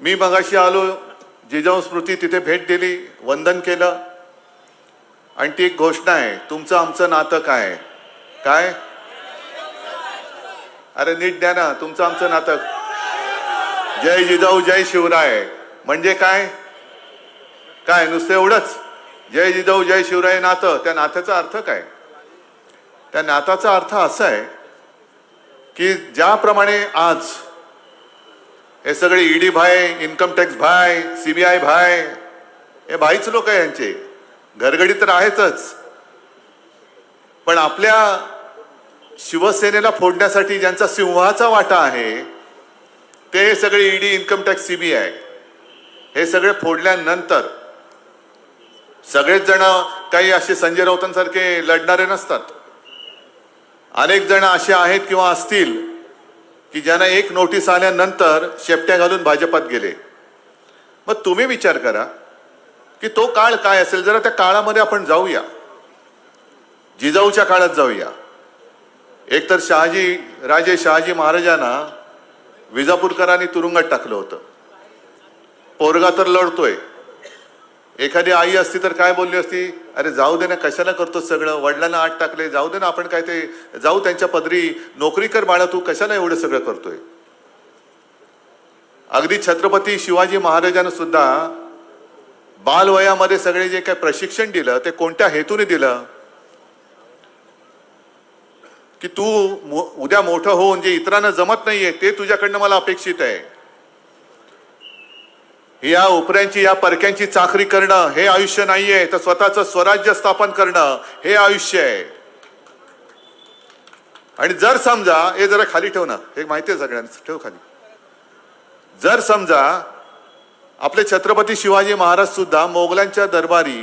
मी मगाशी आलो जिजाऊ स्मृती तिथे भेट दिली वंदन केलं. आणि ती एक घोषणा आहे तुमचं आमचं नातं काय काय? अरे नीट द्या ना तुमचं आमचं नातं. जय जिजाऊ जय शिवराय. म्हणजे काय? काय नुसतं एवढंच? जय जिजाऊ जय शिवराय नातं त्या नात्याचा अर्थ काय? त्या नाताचा अर्थ असा आहे की ज्याप्रमाणे आज हे सगळे ईडी भाय इन्कम टॅक्स भाय सीबीआय भाय हे भाईच लोक आहे यांचे. घरगडी तर आहेतच. पण आपल्या शिवसेनेला फोडण्यासाठी ज्यांचा सिंहाचा वाटा आहे ते सगळे ईडी इन्कम टॅक्स सीबीआय हे सगळे फोडल्यानंतर सगळेच जण काही असे संजय राऊतांसारखे लढणारे नसतात. अनेक जण असे आहेत किंवा असतील की ज्यांना एक नोटीस आल्यानंतर शेपट्या घालून भाजपात गेले. मग तुम्ही विचार करा की तो काळ काय असेल? जरा त्या काळामध्ये आपण जाऊया. जिजाऊच्या काळात जाऊया. एकतर शहाजी राजे शहाजी महाराजांना विजापूरकरांनी तुरुंगात टाकलं होतं. पोरगा तर लढतोय. एखादी आई असती तर काय बोलली असती? अरे जाऊ दे ना कशाला करतो सगळं? वडिलांना आठ टाकले. जाऊ दे ना आपण काय ते जाऊ त्यांच्या पदरी. नोकरी कर बाळा तू कशाला एवढं सगळं करतोय? अगदी छत्रपती शिवाजी महाराजांना सुद्धा बालवयामध्ये सगळे जे काय प्रशिक्षण दिलं ते कोणत्या हेतूने दिलं? की तू मो- उद्या मोठं होऊन जे इतरांना जमत नाहीये ते तुझ्याकडनं मला अपेक्षित आहे. या उपऱ्यांची या परक्यांची चाकरी करणं हे आयुष्य नाहीये. तर स्वतःचं स्वराज्य स्थापन करणं हे आयुष्य आहे. आणि जर समजा हे जरा खाली ठेव ना. हे माहिती आहे सगळ्यांना ठेव खाली. जर समजा आपले छत्रपती शिवाजी महाराज सुद्धा मोगलांच्या दरबारी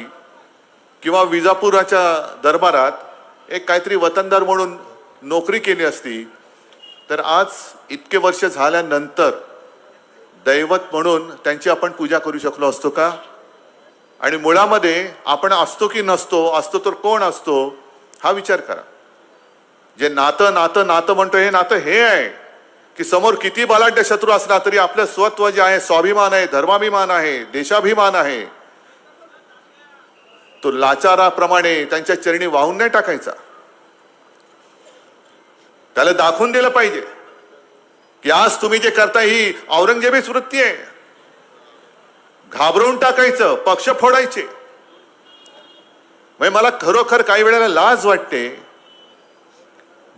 किंवा विजापुराच्या दरबारात एक काहीतरी वतनदार म्हणून नोकरी केली असती तर आज इतके वर्ष झाल्यानंतर दैवत म्हणून त्यांची आपण पूजा करू शकलो असतो का? आणि मुळामध्ये आपण असतो की नसतो असतो तर कोण असतो? हा विचार करा. जे नातं नातं नातं म्हणतो हे नातं हे आहे की समोर किती बलाढ्य शत्रू असला तरी आपलं स्वत्व जे आहे स्वाभिमान आहे धर्माभिमान आहे देशाभिमान आहे. तो लाचाराप्रमाणे त्यांच्या चरणी वाहून नाही टाकायचा. त्याला दाखवून दिलं पाहिजे. की आज तुम्ही जे करता ही औरंगजेबीच वृत्ती आहे. घाबरवून टाकायचं पक्ष फोडायचे. म्हणजे मला खरोखर काही वेळेला लाज वाटते.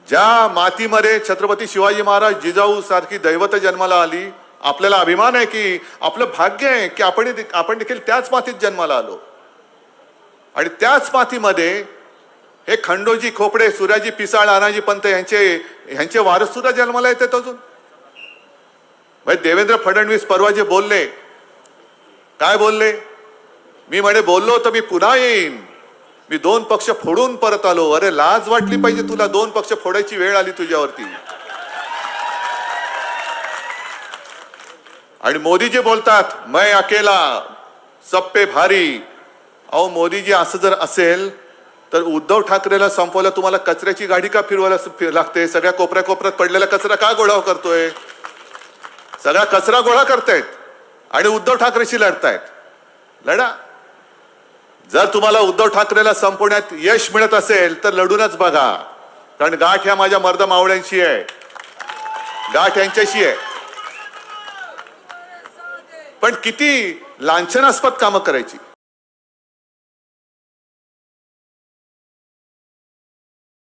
ज्या मातीमध्ये छत्रपती शिवाजी महाराज जिजाऊ सारखी दैवत जन्माला आली आपल्याला अभिमान आहे की आपलं भाग्य आहे की आपण आपण देखील त्याच मातीत जन्माला आलो. आणि त्याच मातीमध्ये हे खंडोजी खोपडे सुराजी पिसाळ अनाजी पंत यांचे यांचे वारस सुद्धा जन्माला येतात अजून. म्हणजे देवेंद्र फडणवीस परवा जे बोलले काय बोलले? मी म्हणे बोललो तर मी पुन्हा येईन. मी दोन पक्ष फोडून परत आलो. अरे लाज वाटली पाहिजे तुला दोन पक्ष फोडायची वेळ आली तुझ्यावरती. आणि मोदीजी बोलतात मै अकेला सप्पे भारी. अहो मोदीजी असं जर असेल तर उद्धव ठाकरेला संपवलं तुम्हाला कचऱ्याची गाडी का फिरवायला लागते? सगळ्या कोपऱ्या कोपऱ्यात पडलेला कचरा का गोळा करतोय? सगळा कचरा गोळा करतायत आणि उद्धव ठाकरेशी लढतायत. लढा. जर तुम्हाला उद्धव ठाकरेला संपवण्यात यश मिळत असेल तर लढूनच बघा. कारण गाठ ह्या माझ्या मर्द मावळ्यांशी आहे. गाठ यांच्याशी आहे. पण किती लांछनास्पद कामं करायची.